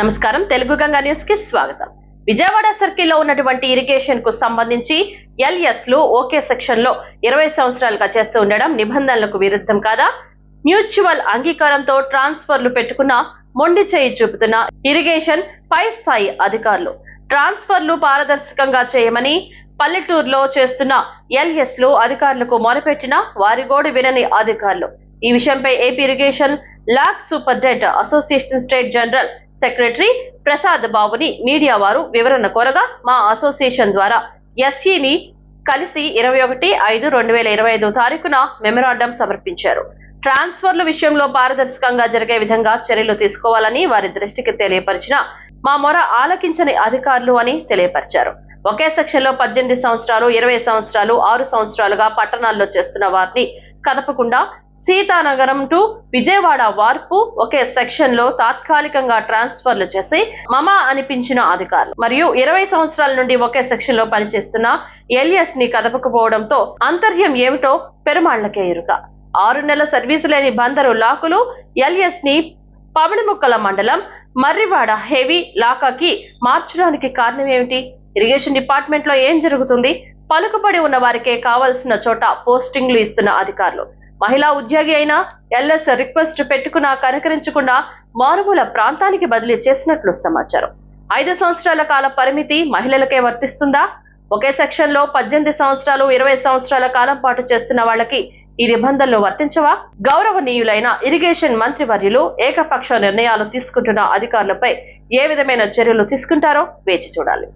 నమస్కారం. తెలుగు గంగా న్యూస్కి స్వాగతం. విజయవాడ సర్కిల్లో ఉన్నటువంటి ఇరిగేషన్కు సంబంధించి ఎల్ఎస్లు ఓకే సెక్షన్లో ఇరవై సంవత్సరాలుగా చేస్తూ ఉండడం నిబంధనలకు విరుద్ధం కాదా? మ్యూచువల్ అంగీకారంతో ట్రాన్స్ఫర్లు పెట్టుకున్న మొండి చేయి చూపుతున్న ఇరిగేషన్ పై స్థాయి అధికారులు. ట్రాన్స్ఫర్లు పారదర్శకంగా చేయమని పల్లెటూరులో చేస్తున్న ఎల్ఎస్లు అధికారులకు మొరపెట్టిన వారి గోడు వినని అధికారులు. ఈ విషయంపై AP irrigation lock superintendent association state general secretary Prasad బాబుని మీడియా వారు వివరణ కోరగా మా అసోసియేషన్ ద్వారా ఎస్సీని కలిసి ఇరవై ఒకటి ఐదు రెండు వేల ఇరవై ఐదు తారీఖున మెమరాండం సమర్పించారు. ట్రాన్స్ఫర్ల విషయంలో పారదర్శకంగా జరిగే విధంగా చర్యలు తీసుకోవాలని వారి దృష్టికి తెలియపరిచిన మా మొర ఆలకించని అధికారులు అని తెలియపరిచారు. ఒకే సెక్షన్లో పద్దెనిమిది సంవత్సరాలు ఇరవై సంవత్సరాలు ఆరు సంవత్సరాలుగా పట్టణాల్లో చేస్తున్న వారిని కదపకుండా సీతానగరం టు విజయవాడ వార్పు ఒకే సెక్షన్లో తాత్కాలికంగా ట్రాన్స్ఫర్లు చేసి మమా అనిపించిన అధికారులు. మరియు ఇరవై సంవత్సరాల నుండి ఒకే సెక్షన్లో పనిచేస్తున్న ఎల్ఎస్ని కదపకపోవడంతో అంతర్యం ఏమిటో పెరుమాళ్ళకే ఎరుక. ఆరు నెలల సర్వీసు లేని బందరు లాకులు ఎల్ఎస్ని పవణముక్కల మండలం మర్రివాడ హెవీ లాకాకి మార్చడానికి కారణం ఏమిటి? ఇరిగేషన్ డిపార్ట్మెంట్లో ఏం జరుగుతుంది? పలుకుబడి ఉన్న వారికే కావలసిన చోట పోస్టింగ్లు ఇస్తున్న అధికారులు. మహిళా ఉద్యోగి అయినా ఎల్ఎస్ రిక్వెస్ట్ పెట్టుకున్నా కనకరించకుండా మారుమూల ప్రాంతానికి బదిలీ చేసినట్లు సమాచారం. ఐదు సంవత్సరాల కాల పరిమితి మహిళలకే వర్తిస్తుందా? ఒకే సెక్షన్లో పద్దెనిమిది సంవత్సరాలు ఇరవై సంవత్సరాల కాలం పాటు చేస్తున్న వాళ్ళకి ఈ నిబంధనలు వర్తించవా? గౌరవనీయులైన ఇరిగేషన్ మంత్రి వర్యులు ఏకపక్ష నిర్ణయాలు తీసుకుంటున్న అధికారులపై ఏ విధమైన చర్యలు తీసుకుంటారో వేచి చూడాలి.